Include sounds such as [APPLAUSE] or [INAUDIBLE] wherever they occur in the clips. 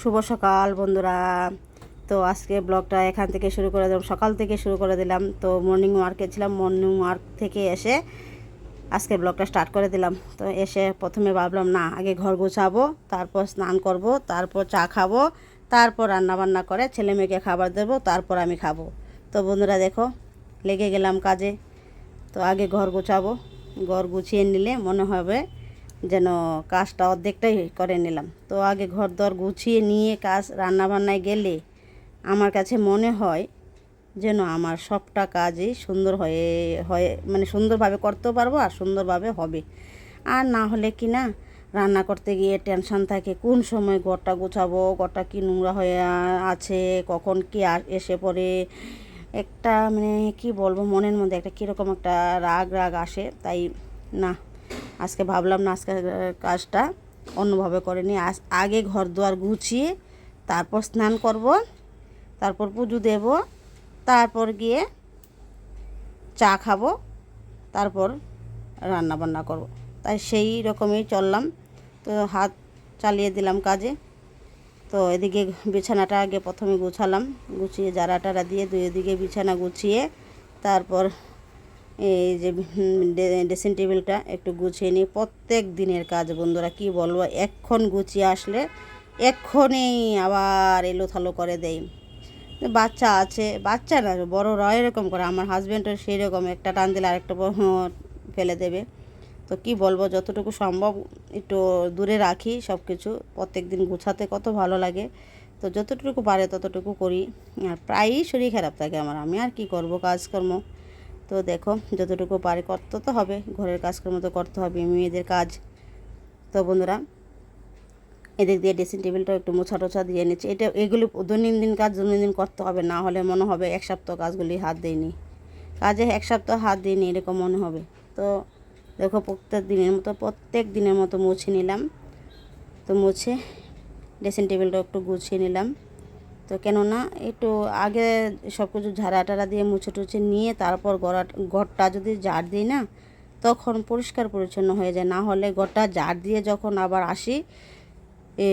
শুভ সকাল বন্ধুরা। তো আজকে ব্লগটা এখান থেকে শুরু করে দিলাম, সকাল থেকে শুরু করে দিলাম। তো মর্নিং ওয়ার্কে ছিলাম মর্নিং ওয়ার্ক থেকে এসে আজকে ব্লগটা স্টার্ট করে দিলাম। তো এসে প্রথমে ভাবলাম, না, আগে ঘর গোছাবো, তারপর স্নান করব, তারপর চা খাব, তারপর রান্না বান্না করে ছেলে মেয়েকে খাবার দেবো, তারপর আমি খাব। তো বন্ধুরা দেখো, লেগে গেলাম কাজে। তো আগে ঘর গোছাবো। ঘর গুছিয়ে নিলে মনে হবে যেন কাজটা অর্ধেকটাই করে নিলাম। তো আগে ঘর দর গুছিয়ে নিয়ে কাজ, রান্নাবান্নায় গেলে আমার কাছে মনে হয় যেন আমার সবটা কাজই সুন্দর হয়ে হয়ে মানে সুন্দরভাবে করতেও পারব আর সুন্দরভাবে হবে। আর না হলে কি না, রান্না করতে গিয়ে টেনশন থাকে, কোন সময় ঘরটা গোছাবো, ঘরটা কি নোংরা হয়ে আছে, কখন কি এসে পড়ে। একটা মানে কি বলব, মনের মধ্যে একটা কীরকম একটা রাগ রাগ আসে। তাই না আজকে ভাবলাম না আজকে কাজটা অন্যভাবে করে আজ, আগে ঘর দুয়ার গুছিয়ে তারপর স্নান করব, তারপর পুজো দেব, তারপর গিয়ে চা খাব, তারপর রান্না বান্না করব। তাই সেই রকমই চললাম। তো হাত চালিয়ে দিলাম কাজে। তো এদিকে বিছানাটা আগে প্রথমে গুছালাম। গুছিয়ে জারা টারা দিয়ে দুই দিকে বিছানা গুছিয়ে তারপর এই যে ড্রেসিং টেবিলটা একটু গুছিয়ে নিই। প্রত্যেক দিনের কাজ বন্ধুরা, কি বলব? এক্ষণ গুছিয়ে আসলে এক্ষণেই আবার এলো থালো করে দেয় বাচ্চা আছে, বাচ্চা না, বড়রা এরকম করে, আমার হাজব্যান্ডও সেই রকম একটা টান দিলে আরেকটা ফেলে দেবে। তো কি বলব, যতটুকু সম্ভব একটু দূরে রাখি সব কিছু প্রত্যেক দিন গুছাতে কত ভালো লাগে। তো যতটুকু পারে ততটুকু করি। আর প্রায়ই শরীর খারাপ থাকে আমার, আমি আর কি করব? কাজকর্ম। তো দেখো, যতটুকু পারে করতে তো হবে, ঘরের কাজকর্ম তো করতে হবে মেয়েদের কাজ। তো বন্ধুরা, এদিক দিয়ে ড্রেসিং টেবিলটাও একটু মোছা টোছা দিয়ে নিচ্ছি। এটা, এগুলি দৈনন্দিন কাজ, দৈনন্দিন করতে হবে, না হলে মনে হবে এক সপ্তাহ কাজগুলি হাত দিইনি কাজে এক সপ্তাহ হাত দিইনি এরকম মনে হবে। তো দেখো, প্রত্যেক দিনের মতো, প্রত্যেক দিনের মতো মুছে নিলাম। তো মুছে ড্রেসিং টেবিলটা একটু গুছিয়ে নিলাম। তো কেননা একটু আগে সব কিছু ঝাড়া টাড়া দিয়ে মুছে টুছে নিয়ে তারপর গড়া, ঘরটা যদি ঝাড় দিই না, তখন পরিষ্কার পরিচ্ছন্ন হয়ে যায়। না হলে ঘরটা ঝাড় দিয়ে যখন আবার আসি, এ,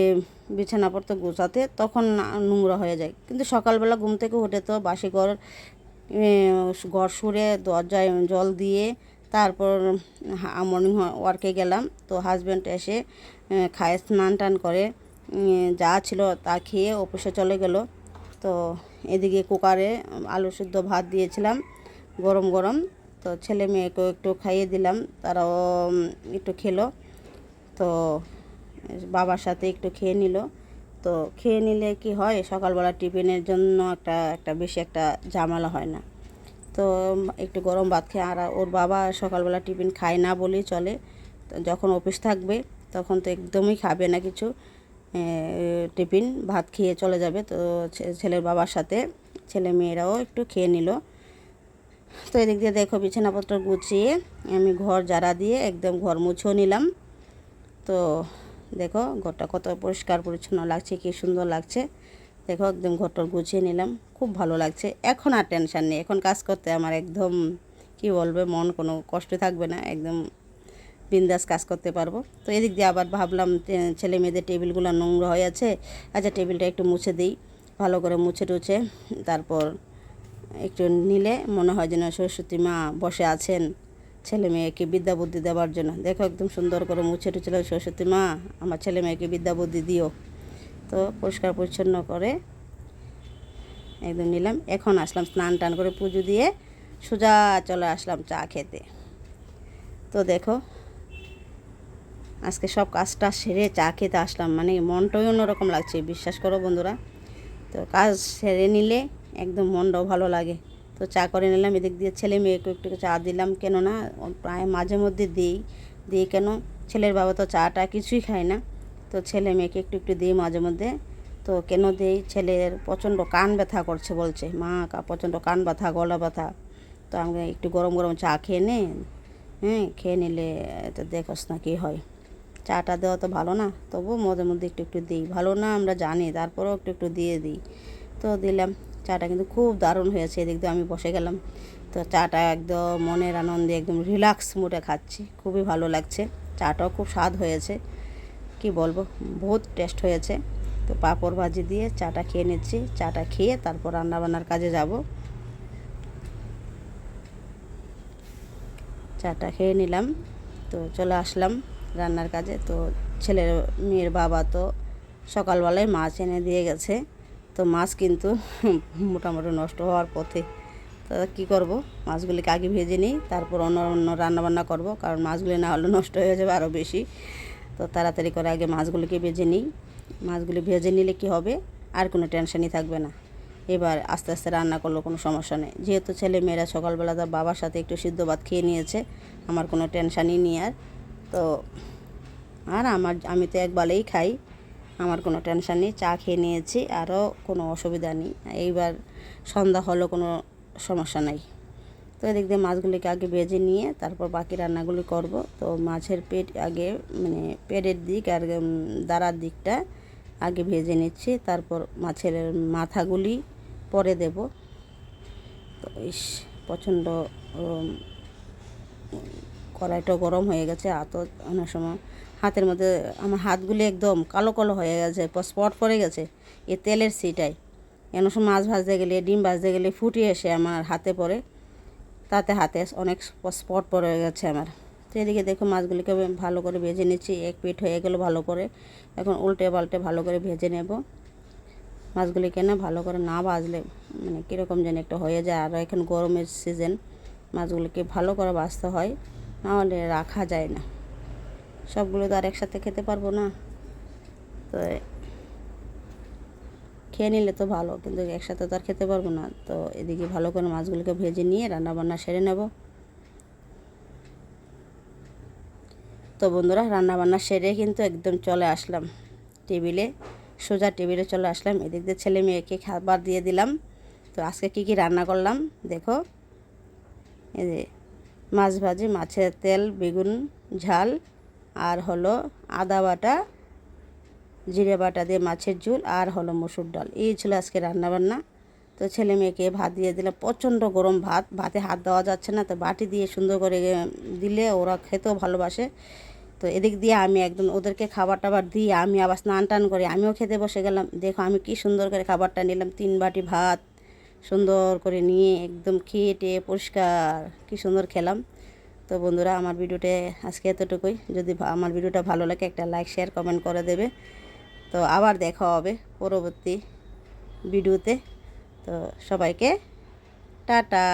বিছানাপত্র গোছাতে, তখন নোংরা হয়ে যায়। কিন্তু সকালবেলা ঘুম থেকে উঠে তো বাসি ঘর ঘর সুরে দরজায় জল দিয়ে তারপর মর্নিং ওয়ার্কে গেলাম। তো হাজব্যান্ড এসে খায় স্নান টান করে। যা ছিল তা খেয়ে অফিসে চলে গেল। তো এদিকে কুকারে আলু সিদ্ধ ভাত দিয়েছিলাম, গরম গরম। তো ছেলে মেয়েকেও একটু খাইয়ে দিলাম, তারাও একটু খেলো। তো বাবার সাথে একটু খেয়ে নিল। তো খেয়ে নিলে কি হয়, সকালবেলা টিফিনের জন্য একটা একটা বেশি একটা ঝামেলা হয় না। তো একটু গরম ভাত খেয়ে, আর ওর বাবা সকালবেলা টিফিন খায় না বলেই চলে। যখন অফিস থাকবে, তখন তো একদমই খাবে না কিছু। টিফিন, ভাত খেয়ে চলে যাবে। তো ছেলের বাবার সাথে ছেলে মেয়েরাও একটু খেয়ে নিল। তো এদিক দিয়ে দেখো বিছানাপত্র গুছিয়ে আমি ঘর জারা দিয়ে একদম ঘর মুছেও নিলাম। তো দেখো ঘরটা কত পরিষ্কার পরিচ্ছন্ন লাগছে, কি সুন্দর লাগছে। দেখো একদম ঘরটা গুছিয়ে নিলাম, খুব ভালো লাগছে। এখন আর টেনশন নেই, এখন কাজ করতে আমার একদম, কি বলবে, মন কোনো কষ্ট থাকবে না, একদম বিন্দাস কাজ করতে পারব। তো এদিক দিয়ে আবার ভাবলাম ছেলে মেয়েদের টেবিলগুলো নোংরা হয়ে আছে। আচ্ছা টেবিলটা একটু মুছে দিই। ভালো করে মুছে টুছে, তারপর একটু নিলে মনে হয় যেন সরস্বতী মা বসে আছেন। ছেলে মেয়েকে বিদ্যা বুদ্ধি দেওয়ার জন্য। দেখো, একদম সুন্দর করে মুছে টুছে সরস্বতী মা, আমার ছেলে মেয়েকে বিদ্যা বুদ্ধি দিও। তো পরিষ্কার পরিচ্ছন্ন করে একদম নিলাম। এখন আসলাম স্নান টান করে পুজো দিয়ে, সোজা চলে আসলাম চা খেতে। তো দেখো আজকে সব কাজটা সেরে চা খেতে আসলাম। মানে মনটাই অন্যরকম লাগছে, বিশ্বাস করো বন্ধুরা। তো কাজ সেরে নিলে একদম মনটাও ভালো লাগে। তো চা করে নিলাম, এদিক দিয়ে ছেলে মেয়েকে একটু চা দিলাম, কেননা ও প্রায় মাঝে মধ্যে দিই। দিই কেন? ছেলের বাবা তো চাটা কিছুই খায় না। তো ছেলে মেয়েকে একটু একটু দিই মাঝে মধ্যে। তো কেন দিই? ছেলের প্রচণ্ড কান ব্যথা করছে বলছে। মা প্রচণ্ড কান ব্যথা, গলা ব্যথা। তো আমি একটু গরম গরম চা খেয়ে নে হ্যাঁ খেয়ে নিলে, তো দেখোস না কী হয়। চাটা দেওয়া তো ভালো না তবু মধ্যে মধ্যে একটু একটু দিই। ভালো না আমরা জানি, তারপরেও একটু একটু দিয়ে দিই। তো দিলাম, চাটা কিন্তু খুব দারুণ হয়েছে, এদিক আমি বসে গেলাম। তো চাটা একদম মনের আনন্দে একদম রিল্যাক্স মুডে খাচ্ছি, খুবই ভালো লাগছে। চাটাও খুব স্বাদ হয়েছে, কি বলব, বহুত টেস্ট হয়েছে। তো পাঁপড় ভাজি দিয়ে চাটা খেয়ে নিচ্ছি, চাটা খেয়ে তারপর রান্নাবান্নার কাজে যাব। চাটা খেয়ে নিলাম, তো চলে আসলাম। রান্নার কাজে। তো ছেলের মেয়ের বাবা তো সকালবেলায় মাছ এনে দিয়ে গেছে। তো মাছ কিন্তু [LAUGHS] মোটামুটি নষ্ট হওয়ার পথে। তো কী করব? মাছগুলিকে আগে ভেজে নিই, তারপর অন্য অন্য রান্নাবান্না করব, কারণ মাছগুলি না হলে নষ্ট হয়ে যাবে আরও বেশি। তো তাড়াতাড়ি করে আগে মাছগুলিকে ভেজে নিই। মাছগুলি ভেজে নিলে কি হবে? আর কোনো টেনশনই থাকবে না। এবার আস্তে আস্তে রান্না করলেও কোনো সমস্যা নেই। যেহেতু ছেলে মেয়েরা সকালবেলা তার বাবার সাথে একটু সিদ্ধ ভাত খেয়ে নিয়েছে, আমার কোনো টেনশানই নেই আর। তো আর আমার, আমি তো একবেলাই খাই। আমার কোনো টেনশান নেই, চা খেয়ে নিয়েছি, আরও কোনো অসুবিধা নেই। এইবার সন্ধ্যা হলো, কোনো সমস্যা নাই। তো এদিক দিয়ে মাছগুলিকে আগে ভেজে নিয়ে, তারপর বাকি রান্নাগুলি করব। তো মাছের পেট আগে মানে পেটের দিক আর দাঁড়ার দিকটা আগে ভেজে নিচ্ছি। তারপর মাছের মাথাগুলি পরে দেব। তো ইস, প্রচণ্ড কড়াইটা গরম হয়ে গেছে হাতও অনেক সময় হাতের মধ্যে আমার হাতগুলি একদম কালো কালো হয়ে গেছে স্পট পড়ে গেছে, এ তেলের সিটাই এমন সময় মাছ ভাজতে গেলে, ডিম ভাজতে গেলে ফুটে এসে আমার হাতে পড়ে, তাতে হাতে অনেক স্পট পড়ে গেছে আমার। তো এদিকে দেখো মাছগুলিকে আমি ভালো করে ভেজে নিচ্ছি, এক পিঠ হয়ে গেলো ভালো করে। এখন উল্টে পাল্টে ভালো করে ভেজে নেব। মাছগুলিকে না ভালো করে না ভাজলে মানে কীরকম যেন একটা হয়ে যায়। আর এখন গরমের সিজন মাছগুলিকে ভালো করে ভাজতে হয়। নাহলে রাখা যায় না। সবগুলো তো আর একসাথে খেতে পারব না। তো খেয়ে নিলে তো ভালো, কিন্তু একসাথে তো আর খেতে পারব না। তো এদিকে ভালো করে মাছগুলোকে ভেজে নিয়ে রান্নাবান্না সেরে নেব। তো বন্ধুরা, রান্নাবান্না সেরে কিন্তু একদম চলে আসলাম। টেবিলে, সোজা টেবিলে চলে আসলাম। এদিক দিয়ে ছেলে মেয়েকে খাবার দিয়ে দিলাম। তো আজকে কি কি রান্না করলাম, দেখো। এই যে মাছ ভাজি, মাছের তেল, বেগুন, ঝাল, আর হলো আদা বাটা, জিরে বাটা দিয়ে মাছের ঝোল, আর হলো মসুর ডাল। এই ছিল আজকে রান্নাবান্না। তো ছেলে মেয়েকে ভাত দিয়ে দিলাম। প্রচণ্ড গরম ভাত। ভাতে হাত দেওয়া যাচ্ছে না, তো বাটি দিয়ে সুন্দর করে দিলে ওরা খেতেও ভালোবাসে। তো এদিক দিয়ে আমি একদম ওদেরকে খাবার টাবার দিয়ে আমি আবার স্নান টান করে আমিও খেতে বসে গেলাম। দেখো আমি কি সুন্দর করে খাবারটা নিলাম। তিন বাটি ভাত সুন্দর করে নিয়ে একদম খেয়ে টেয়ে পরিষ্কার, কি সুন্দর খেলাম। তো বন্ধুরা, আমার ভিডিওতে আজকে এতটুকুই। যদি আমার ভিডিওটা ভালো লাগে, একটা লাইক, শেয়ার, কমেন্ট করে দেবে। তো আবার দেখা হবে পরবর্তী ভিডিওতে। তো সবাইকে টাটা।